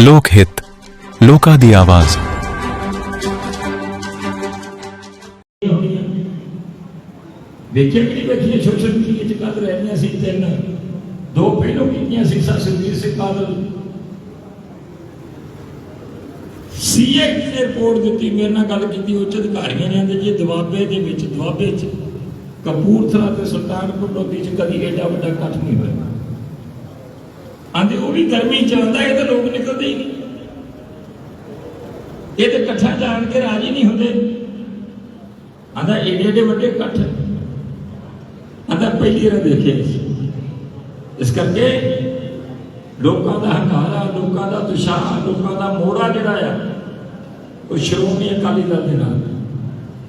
ਲੋਕ ਹਿੱਤ, ਲੋਕਾਂ ਦੀ ਆਵਾਜ਼। ਵੇਖਿਆ ਕਿ ਨਹੀਂ ਸੋਸ਼ਲ ਮੀਡੀਆ 'ਚ ਕੱਲ ਰਹਿੰਦੀਆਂ ਸੀ ਤਿੰਨ। ਦੋ ਪਹਿਲੋਂ ਕੀਤੀਆਂ ਸੀ ਸਾ ਸਿੰਘ ਬਾਦਲ। ਸੀਏ ਨੇ ਰਿਪੋਰਟ ਦਿੱਤੀ? ਮੇਰੇ ਨਾਲ ਗੱਲ ਕੀਤੀ ਉੱਚ ਅਧਿਕਾਰੀਆਂ ਨੇ ਆਂਦੇ ਜੀ ਦਵਾਬੇ ਦੇ ਵਿੱਚ ਦਵਾਬੇ 'ਚ। ਕਪੂਰਥਲਾ ਤੇ ਸੁਲਤਾਨਪੁਰ ਲੋਧੀ 'ਚ ਕਦੀ ਐਡਾ ਵੱਡਾ ਇਕੱਠ ਨਹੀਂ ਹੋਇਆ। ਆਂਦੇ ਉਹ ਵੀ ਗਰਮੀ 'ਚ ਆਉਂਦਾ, ਇਹ ਤਾਂ ਲੋਕ ਨਿਕਲਦੇ ਹੀ ਨਹੀਂ। ਇਹ ਤੇ ਇਕੱਠਾ ਜਾਣ ਕੇ ਰਾਜੀ ਨਹੀਂ ਹੁੰਦੇ। ਆਂਦਾ, ਏਡੇ ਏਡੇ ਵੱਡੇ ਇਕੱਠ। ਆਂਦਾ, ਪਹਿਲੀ ਵਾਰ ਦੇਖਿਆ ਇਸ ਕਰਕੇ ਲੋਕਾਂ ਦਾ ਹੰਕਾਰਾ, ਲੋਕਾਂ ਦਾ ਦੁਸ਼ਾਹ, ਲੋਕਾਂ ਦਾ ਮੋੜਾ ਜਿਹੜਾ ਆ, ਉਹ ਸ਼੍ਰੋਮਣੀ ਅਕਾਲੀ ਦਲ ਦੇ ਨਾਲ।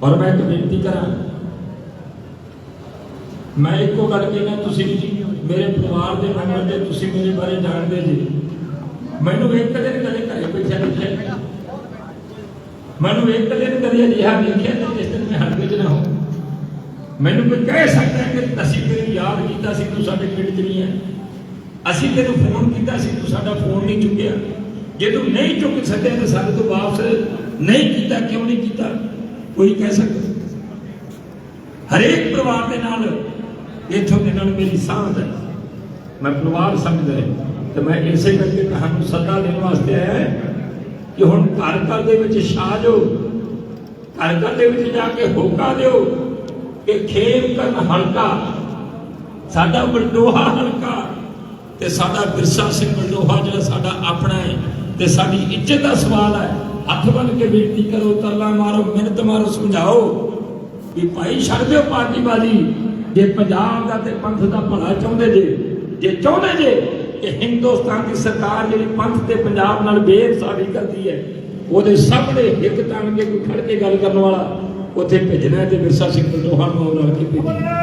ਔਰ ਮੈਂ ਇੱਕ ਬੇਨਤੀ ਕਰਾਂ, ਮੈਂ ਇੱਕੋ ਗੱਲ ਕਹਿਣਾ, ਤੁਸੀਂ ਮੇਰੇ ਪਰਿਵਾਰ ਦੇ ਮੈਂਬਰ ਦੇ ਤੁਸੀਂ ਮੇਰੇ ਬਾਰੇ ਜਾਣਦੇ ਜੀ ਮੈਨੂੰ ਇੱਕ ਦਿਨ ਕਦੇ ਘਰੇ ਬੈਠਿਆ ਦੇਖਿਆ ਮੈਨੂੰ ਇੱਕ ਦਿਨ ਕਦੇ ਅਜਿਹਾ ਦੇਖਿਆ ਤੇ ਜਿਸ ਦਿਨ ਮੈਂ ਹਲਕੇ 'ਚ ਨਾ ਹੋ ਮੈਨੂੰ ਕੋਈ ਕਹਿ ਸਕਦਾ ਹੈ ਕਿ ਅਸੀਂ ਤੈਨੂੰ ਯਾਦ ਕੀਤਾ ਸੀ ਤੂੰ ਸਾਡੇ ਪਿੰਡ 'ਚ ਨਹੀਂ ਹੈ ਅਸੀਂ ਤੈਨੂੰ ਫੋਨ ਕੀਤਾ ਸੀ ਤੂੰ ਸਾਡਾ ਫੋਨ ਨਹੀਂ ਚੁੱਕਿਆ ਜੇ ਤੂੰ ਨਹੀਂ ਚੁੱਕ ਸਕਿਆ ਤਾਂ ਸਾਡੇ ਤੋਂ ਵਾਪਸ ਨਹੀਂ ਕੀਤਾ ਕਿਉਂ ਨਹੀਂ ਕੀਤਾ ਕੋਈ ਕਹਿ ਸਕਦਾ ਹਰੇਕ ਪਰਿਵਾਰ ਦੇ ਨਾਲ ਇੱਥੋਂ ਦੇ ਨਾਲ ਮੇਰੀ ਸਾਂਝ ਹੈ ਮੈਂ ਪਰਿਵਾਰ ਸਮਝਦਾ ਹਾਂ ਤੇ ਮੈਂ ਇਸੇ ਕਰਕੇ ਤੁਹਾਨੂੰ ਸੱਦਾ ਦੇਣ ਵਾਸਤੇ ਆਇਆ ਹਾਂ ਕਿ ਹੁਣ ਘਰ ਘਰ ਦੇ ਵਿੱਚ ਛਾ ਜਾਓ ਘਰ ਘਰ ਦੇ ਵਿੱਚ ਜਾ ਕੇ ਹੋਕਾ ਦਿਓ ਕਿ ਖੇਮ ਕਰਨ ਹਲਕਾ, ਸਾਡਾ ਬਲਡੋਹਾ ਹਲਕਾ ਤੇ ਸਾਡਾ ਬਿਰਸਾ ਸਿੰਘ ਬਲਡੋਹਾ ਜਿਹੜਾ ਸਾਡਾ ਆਪਣਾ ਹੈ ਤੇ ਸਾਡੀ ਇੱਜ਼ਤ ਦਾ ਸਵਾਲ ਹੈ। ਹੱਥ ਬੰਨ ਕੇ ਬੇਨਤੀ ਕਰੋ, ਤਰਲਾ ਮਾਰੋ ਮਿਹਨਤ ਮਾਰੋ, ਸਮਝਾਓ ਵੀ ਭਾਈ ਛੱਡ ਦਿਓ ਪਾਰਟੀ ਬਾਜੀ ਜੇ ਪੰਜਾਬ ਦਾ ਤੇ ਪੰਥ ਦਾ ਭਲਾ ਚਾਹੁੰਦੇ ਜੇ ਜੇ ਚਾਹੁੰਦੇ ਜੇ ਕਿ ਹਿੰਦੁਸਤਾਨ ਦੀ ਸਰਕਾਰ ਜਿਹੜੀ ਪੰਥ ਤੇ ਪੰਜਾਬ ਨਾਲ ਬੇਇਨਸਾਫੀ ਕਰਦੀ ਹੈ, ਉਹਦੇ ਸਾਹਮਣੇ ਇੱਕ ਤਣ ਕੇ ਕੋਈ ਖੜ ਕੇ ਗੱਲ ਕਰਨ ਵਾਲਾ ਉੱਥੇ ਭੇਜਣਾ ਤੇ ਮਿਰਸਾ ਸਿੰਘ ਦੋਹਾਂ ਨੂੰ ਨਾਲ ਕੇ ਭੇਜਣਾ